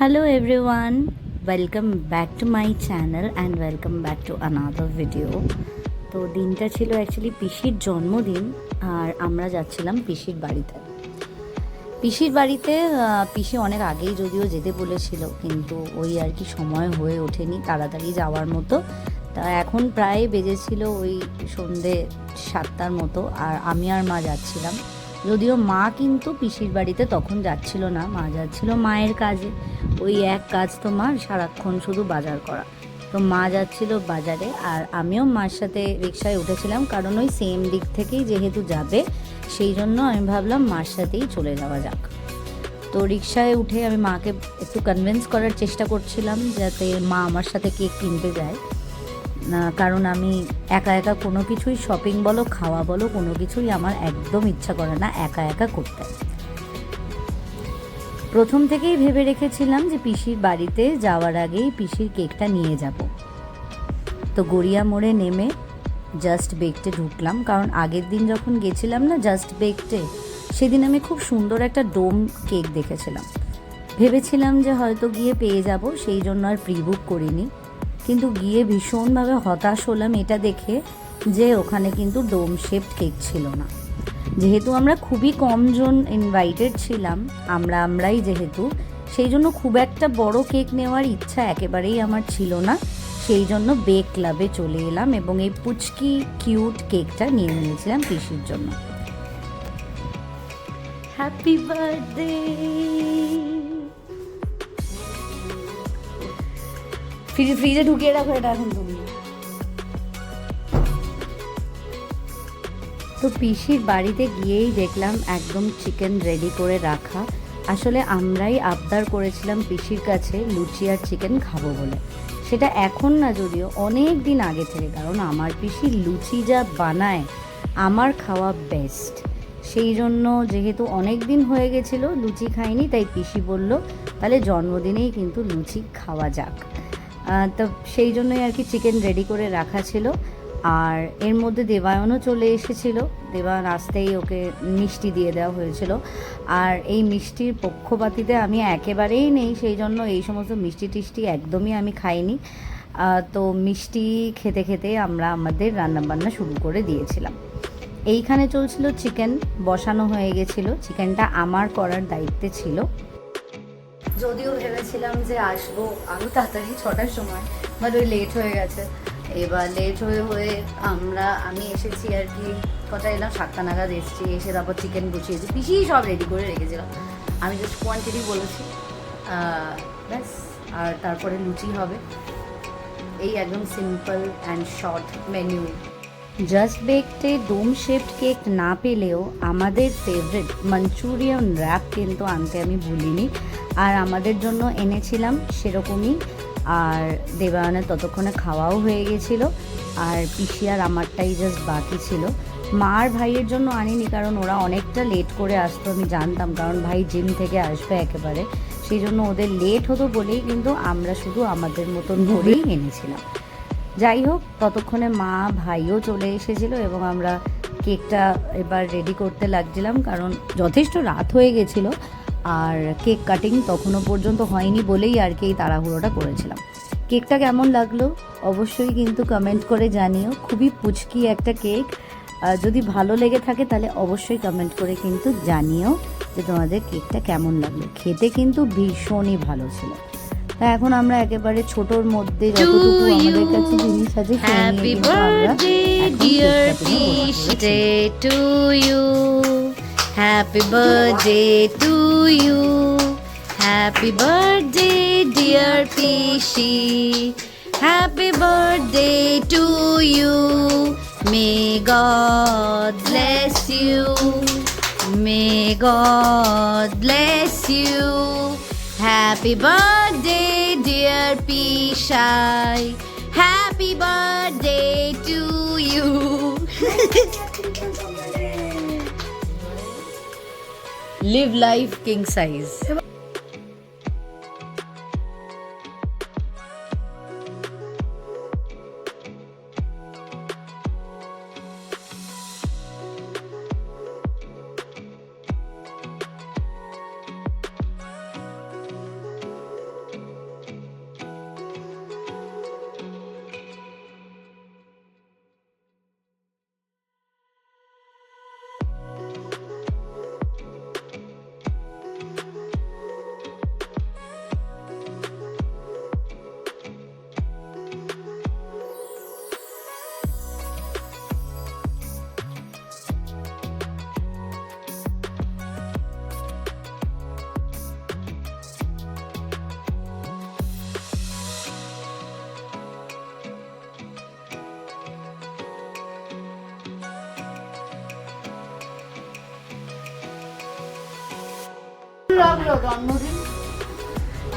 Hello everyone, welcome back to my channel and welcome back to another video. তো দিনটা ছিল actually পিসির জন্মদিন আর আমরা যাচ্ছিলাম পিসির বাড়িতে। পিসির বাড়িতে পিসি অনেক আগেই যদিও যেতে বলেছিল কিন্তু ওই আর কি সময় হয়ে ওঠেনি তাড়াতাড়ি যাওয়ার মতো। তা এখন প্রায় বেজেছিল ওই সন্ধে সাতটার মতো আর আমি আর মা যাচ্ছিলাম। যদিও মা কিন্তু পিসির বাড়িতে তখন যাচ্ছিল না, মা যাচ্ছিল মায়ের কাজে। ওই এক কাজ তো মার, সারাক্ষণ শুধু বাজার করা। তো মা যাচ্ছিল বাজারে, আর আমিও মার সাথে রিক্সায় উঠেছিলাম, কারণ ওই সেম দিক থেকেই যেহেতু যাবে, সেই জন্য আমি ভাবলাম মার সাথেই চলে যাওয়া যাক। তো রিক্সায় উঠে আমি মাকে একটু কনভিন্স করার চেষ্টা করছিলাম, যাতে মা আমার সাথে কেক কিনতে যায়। কারণ আমি একা একা কোনো কিছুই শপিং বলো, খাওয়া বলো, কোনো কিছুই আমার একদম ইচ্ছা করে না একা একা করতে। প্রথম থেকেই ভেবে রেখেছিলাম যে পিসির বাড়িতে যাওয়ার আগেই পিসির কেকটা নিয়ে যাব। তো গড়িয়া মোড়ে নেমে জাস্ট বেকটে ঢুকলাম, কারণ আগের দিন যখন গেছিলাম না জাস্ট বেকটে সেদিন আমি খুব সুন্দর একটা ডোম কেক দেখেছিলাম। ভেবেছিলাম যে হয়তো গিয়ে পেয়ে যাব, সেই জন্য আর প্রি বুক করিনি। কিন্তু গিয়ে ভীষণভাবে হতাশ হলাম এটা দেখে যে ওখানে কিন্তু ডোম শেপ কেক ছিল না। যেহেতু আমরা খুবই কমজন ইনভাইটেড ছিলাম, আমরা আমরাই যেহেতু, সেই জন্য খুব একটা বড় কেক নেওয়ার ইচ্ছা একেবারেই আমার ছিল না। সেই জন্য বেক ক্লাবে চলে এলাম এবং এই পুচকি কিউট কেকটা নিয়ে নিয়েছিলাম পিসির জন্য। হ্যাপি বার্থডে ফ্রিজে ফ্রিজে ঢুকিয়ে রাখো, এটা এখন তুমি তো পিসির বাড়িতে গিয়েই দেখলাম একদম চিকেন রেডি করে রাখা। আসলে আমরাই আবদার করেছিলাম পিসির কাছে লুচি আর চিকেন খাব বলে। সেটা এখন না যদিও, অনেক দিন আগে থেকে, কারণ আমার পিসি লুচি যা বানায়, আমার খাওয়া বেস্ট সেই জন্য যেহেতু অনেক দিন হয়ে গেছিল, লুচি খাইনি, তাই পিসি বলল, তাহলে জন্মদিনেই কিন্তু লুচি খাওয়া যাক। তো সেই জন্যই আর কি চিকেন রেডি করে রাখা ছিল। আর এর মধ্যে দেবায়নও চলে এসেছিল। দেবায়ন আসতেই ওকে মিষ্টি দিয়ে দেওয়া হয়েছিল। আর এই মিষ্টির পক্ষপাতিতে আমি একেবারেই নেই, সেই জন্য এই সমস্ত মিষ্টি টিষ্টি একদমই আমি খাইনি। তো মিষ্টি খেতে খেতে আমরা আমাদের রান্নাবান্না শুরু করে দিয়েছিলাম। এইখানে চলছিল চিকেন বসানো হয়ে গেছিল। চিকেনটা আমার করার দায়িত্বে ছিল। যদিও ভেবেছিলাম যে আসব আমি তাড়াতাড়ি ছটার সময় বাট ওই লেট হয়ে গেছে। এবার লেট হয়ে হয়ে আমরা, আমি এসেছি আর কি, কটা এলাম? সাতটা নাগাদ এসেছি, এসে তারপর চিকেন গুছিয়েছি পিসি সব রেডি করে রেখেছিলাম। আমি জাস্ট কোয়ান্টিটি বলেছি। ব্যাস, আর তারপরে লুচি হবে। এই একদম simple and short menu just বেকটে dome shaped cake না পেলেও আমাদের ফেভারিট মাঞ্চুরিয়ান র্যাপ কিন্তু আনতে আমি ভুলিনি। আর আমাদের জন্য এনেছিলাম সেরকমই। আর দেবায়নের ততক্ষণে খাওয়াও হয়ে গেছিল। আর পিসি আর আমারটাই জাস্ট বাকি ছিল। মার ভাইয়ের জন্য আনিনি কারণ ওরা অনেকটা লেট করে আসতো, আমি জানতাম। কারণ ভাই জিম থেকে আসবে একেবারে। সেই জন্য ওদের লেট হতো বলেই কিন্তু আমরা শুধু আমাদের মতন করেই এনেছিলাম। যাই হোক, ততক্ষণে মা ভাইও চলে এসেছিল এবং আমরা কেকটা এবার রেডি করতে লাগছিলাম। কারণ যথেষ্ট রাত হয়ে গেছিল। আর কেক কাটিং তখনও পর্যন্ত হয়নি বলেই আর কি এই তাড়াহুড়োটা করেছিলাম। কেকটা কেমন লাগল? অবশ্যই কিন্তু কমেন্ট করে জানিও। খুবই পুচকি একটা কেক। যদি ভালো লেগে থাকে তাহলে অবশ্যই কমেন্ট করে কিন্তু জানিও যে তোমাদের কেকটা কেমন লাগল। খেতে কিন্তু ভীষণই ভালো ছিল। তা এখন আমরা একেবারে ছোটর মধ্যে যতটুকু আমাদের কাছে জিনিস আছে কিন্তু আমরা Happy birthday to you. Happy birthday, dear Pishi. Happy birthday to you. May God bless you. May God bless you. Happy birthday, dear Pishai. Happy birthday to you. Live life king size. হলো জন্মদিন।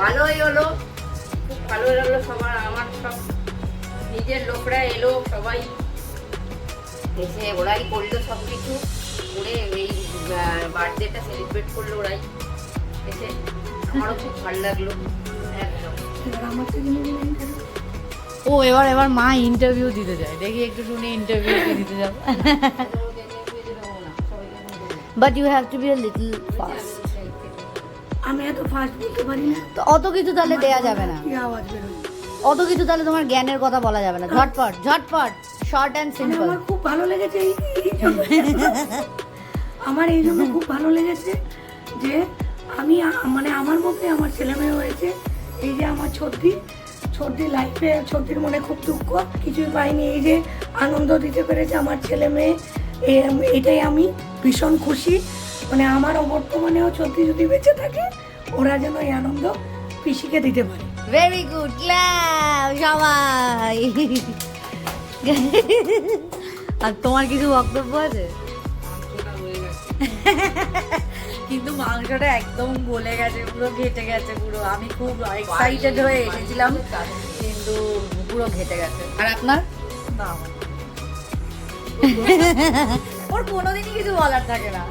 ভালোই হলো খুব ভালো লাগল সবার আমার সব নিজের লোকরা এলো সবাই। এসে ওরাই করল সব কিছু করে এই বার্থডেটা সেলিব্রেট করল ওরাই। এসে আমারও খুব ভালো লাগল ও এবার এবার মা ইন্টারভিউ দিতে যায়। দেখি একটু শুনে ইন্টারভিউ দিতে যাও but you have to be a little fast আমি এত ফাস্ট বলতে পারি না। তো অত কিছু তাহলে দেয়া যাবে না। কি আওয়াজ বেরোয় অত কিছু তাহলে তোমার জ্ঞানের কথা বলা যাবে না। ঝটপট ঝটপট শর্ট অ্যান্ড সিম্পল আমার খুব ভালো লেগেছে এই এই জন্য। আমার এই জন্য খুব ভালো লেগেছে যে আমি আ- মানে আমার মধ্যে আমার ছেলে মেয়ে হয়েছে। এই যে আমার ছোট্টি ছোট্টি লাইফে ছোট্টির মনে খুব দুঃখ কিছুই পাইনি। এই যে আনন্দ দিতে পেরেছে আমার ছেলে মেয়ে এ- এটাই আমি ভীষণ খুশি। মানে আমারও বর্তমানেও ছোট্টি যদি বেঁচে থাকে ওরা যেন এই আনন্দ পিসিকে দিতে পারে। ভেরি গুড ক্ল্যাপ সবাই। আর তোমার কিছু বক্তব্য আছে? কিন্তু মাংসটা একদম গলে গেছে পুরো ঘেটে গেছে পুরো। আমি খুব এক্সাইটেড হয়ে এসেছিলাম কিন্তু পুরো ঘেটে গেছে। আর আপনার? ওর কোনোদিনই কিছু বলার থাকে না।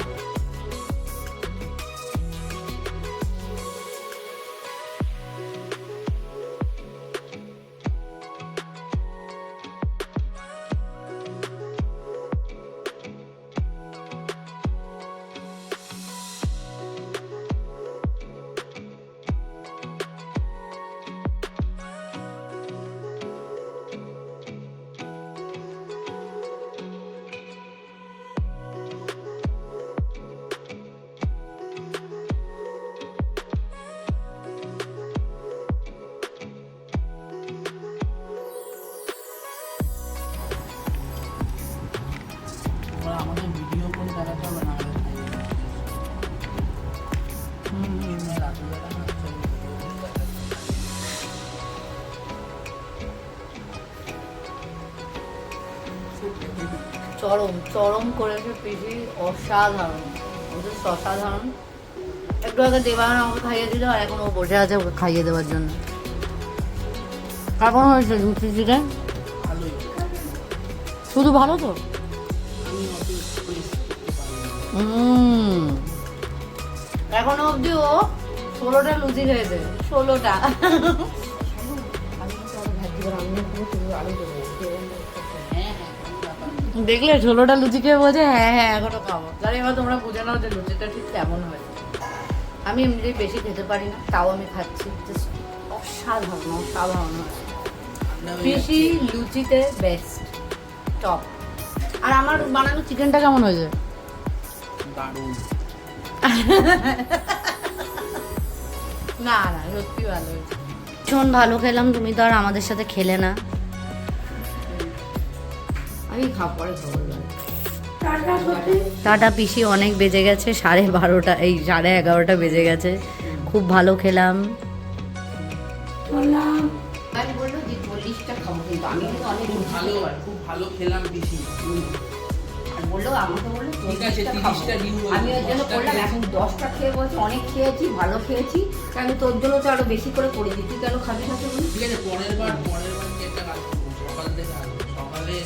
চরম চরম করেছে পিসি অসাধারণ ওদের অসাধারণ। একটু আগে দেবায়ন আমাকে খাইয়ে দিল আর এখন ও বসে আছে ওকে খাইয়ে দেওয়ার জন্য। কেমন হয়েছে লুচি চিকেন শুধু ভালো তো? আমি এখনও অবধি ও ষোলোটা লুচি খেয়েছে ষোলোটা। হ্যাঁ দেখলে ঝোলোটা লুচি খেয়ে বোঝে হ্যাঁ হ্যাঁ এখনও খাব। তাহলে এবার তোমরা বুঝে নাও যে লুচিটা ঠিক কেমন হয় আমি এমনি বেশি খেতে পারি না তাও আমি খাচ্ছি। জাস্ট অসাধারণ অসাধারণ। আমরা লুচিতে বেস্ট টপ আর আমার বানানো চিকেনটা কেমন হয়েছে? দারুণ। না না সত্যি ভালো ভীষণ ভালো খেলাম তুমি তো আর আমাদের সাথে খেলে না। আমি খাওয়া পরে খবর টাটা পিসি অনেক বেজে গেছে সাড়ে বারোটা এই সাড়ে এগারোটা বেজে গেছে। খুব ভালো খেলাম। আমি বলল যে চল্লিশটা খাব কিন্তু আমি কিন্তু অনেক খুব ভালো খুব ভালো খেলাম বেশি আর বলল আমাকে বলল ঠিক আছে, 30টা খাব। 30টা ডিম রইল, আমি ওর জন্য করলাম খেয়েছি। এখন দশটা খেয়ে বলছি অনেক খেয়েছি ভালো খেয়েছি। আমি তোর জন্য তো আরও বেশি করে করে দিই। তুই কেন খাবি না ঠিক আছে পরের বার পরের বার কি একটা কাজ করব সকাল থেকে সকালে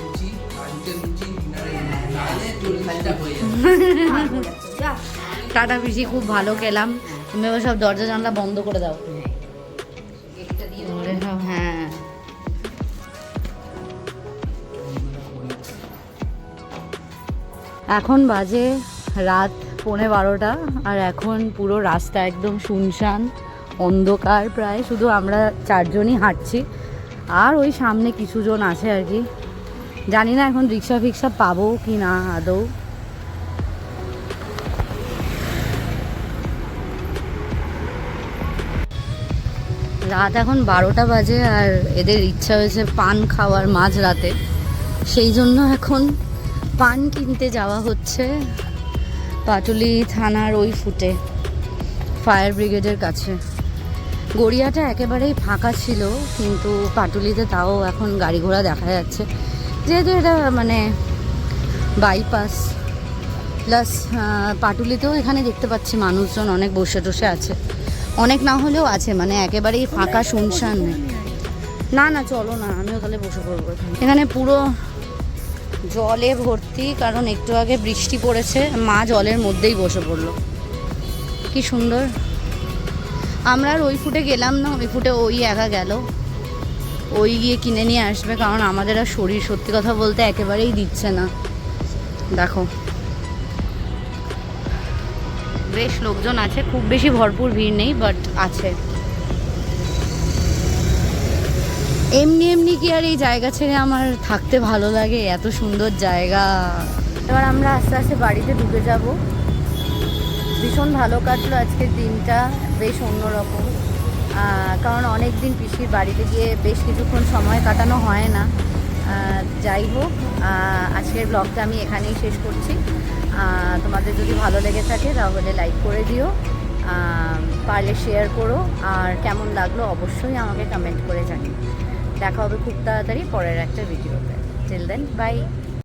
লুচি লাঞ্চে লুচি ডিনারে তাহলে চল্লিশটা হয়ে যাবে। আর বলেছে, যা টাটা পিসি খুব ভালো খেলাম। তুমি এবার সব দরজা জানলা বন্ধ করে দাও। সব হ্যাঁ এখন বাজে রাত পৌনে বারোটা আর এখন পুরো রাস্তা একদম শুনশান অন্ধকার প্রায়। শুধু আমরা চারজনই হাঁটছি। আর ওই সামনে কিছু জন আছে আর কি। জানি না এখন রিক্সা ফিক্সা পাবো কি না আদৌ। রাত এখন বারোটা বাজে আর এদের ইচ্ছা হয়েছে পান খাওয়ার মাঝ রাতে সেই জন্য এখন পান কিনতে যাওয়া হচ্ছে পাটুলি থানার ওই ফুটে, ফায়ার ব্রিগেডের কাছে। গড়িয়াটা একেবারেই ফাঁকা ছিল, কিন্তু পাটুলিতে তাও এখন গাড়ি ঘোড়া দেখা যাচ্ছে। যেহেতু এটা মানে বাইপাস প্লাস পাটুলিতেও এখানে দেখতে পাচ্ছি মানুষজন অনেক বসে টসে আছে। অনেক না হলেও আছে মানে একেবারেই ফাঁকা শুনশান নেই। না না, চলো না, আমিও তাহলে বসে পড়ব এখানে। এখানে পুরো জলে ভর্তি, কারণ একটু আগে বৃষ্টি পড়েছে, মা জলের মধ্যেই বসে পড়ল। কি সুন্দর। আমরা আর ওই ফুটে গেলাম না, ওই ফুটে ওই একা গেল। ওই গিয়ে কিনে নিয়ে আসবে, কারণ আমাদের আর শরীর সত্যি কথা বলতে একেবারেই দিচ্ছে না। দেখো। বেশ লোকজন আছে, খুব বেশি ভরপুর ভিড় নেই বাট আছে। এমনি এমনি কি আর এই জায়গা ছেড়ে আমার থাকতে ভালো লাগে? এত সুন্দর জায়গা। এবার আমরা আস্তে আস্তে বাড়িতে ঢুকে যাব। ভীষণ ভালো কাটলো আজকের দিনটা, বেশ অন্যরকম। কারণ অনেক দিন পিসির বাড়িতে গিয়ে বেশ কিছুক্ষণ সময় কাটানো হয় না। যাই হোক আজকের ব্লগটা আমি এখানেই শেষ করছি। তোমাদের যদি ভালো লেগে থাকে তাহলে লাইক করে দিও পারলে শেয়ার করো, আর কেমন লাগল অবশ্যই আমাকে কমেন্ট করে জানিও। দেখা হবে খুব তাড়াতাড়ি পরের একটা ভিডিওতে টিল দেন বাই